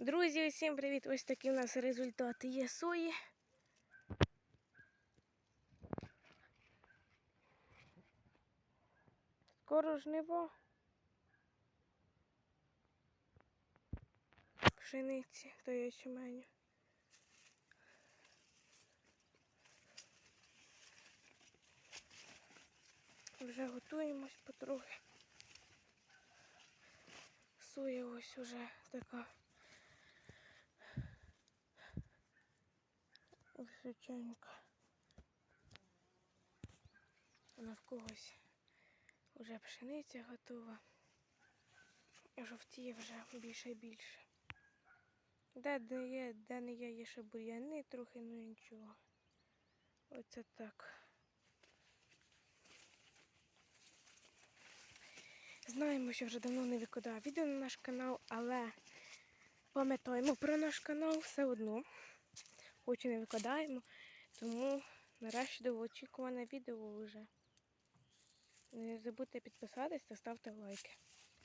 Друзі, усім привіт! Ось такі у нас результати є сої. Скоро жниво. Пшениці, то є ячменю. Вже готуємось потрохи. Соя ось уже така височенька. Вона в когось вже пшениця готова. Жовтіє вже більше і більше. Де не є, де не є, є ще бур'яни трохи, ну нічого. Оце так. Знаємо, що вже давно не викладаю відео на наш канал, але пам'ятаємо про наш канал все одно. Хоч і не викладаємо, тому нарешті довгоочікуване відео вже. Не забудьте підписатись та ставте лайки.